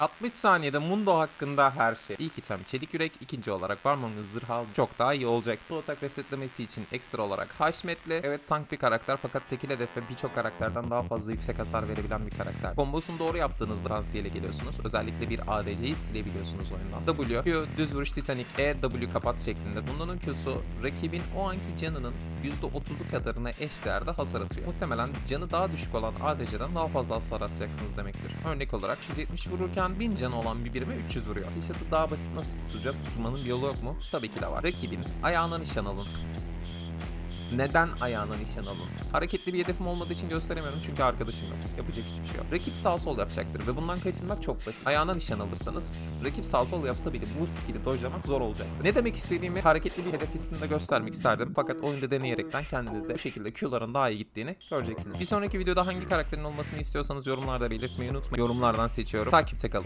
60 saniyede Mundo hakkında her şey. İlk item çelik yürek, ikinci olarak Barmon'un zırh aldı. Çok daha iyi olacaktı. Bu atak resetlemesi için ekstra olarak haşmetli. Evet tank bir karakter fakat tekil hedefe birçok karakterden daha fazla yüksek hasar verebilen bir karakter. Kombosunu doğru yaptığınızda Fransiyel'e geliyorsunuz. Özellikle bir ADC'yi silebiliyorsunuz oyundan. W, Q, düz vuruş Titanic, E, W kapat şeklinde. Bunların Q'su rakibin o anki canının %30'u kadarına eşdeğerde hasar atıyor. Muhtemelen canı daha düşük olan ADC'den daha fazla hasar atacaksınız demektir. Örnek olarak 170 vururken 1000 canı olan bir birime 300 vuruyor. Killshot'ı daha basit nasıl tutacağız? Tutmanın bir yolu yok mu? Tabii ki de var. Rakibin ayağına nişan alın. Neden ayağına nişan alın? Hareketli bir hedefim olmadığı için gösteremiyorum çünkü arkadaşım yok. Yapacak hiçbir şey yok. Rakip sağ sol yapacaktır ve bundan kaçınmak çok basit. Ayağına nişan alırsanız rakip sağ sol yapsa bile bu skill'i dojlamak zor olacaktır. Ne demek istediğimi hareketli bir hedef hissinde göstermek isterdim fakat oyunda deneyerekten kendiniz de bu şekilde Q'ların daha iyi gittiğini göreceksiniz. Bir sonraki videoda hangi karakterin olmasını istiyorsanız yorumlarda belirtmeyi unutmayın. Yorumlardan seçiyorum. Takipte kalın.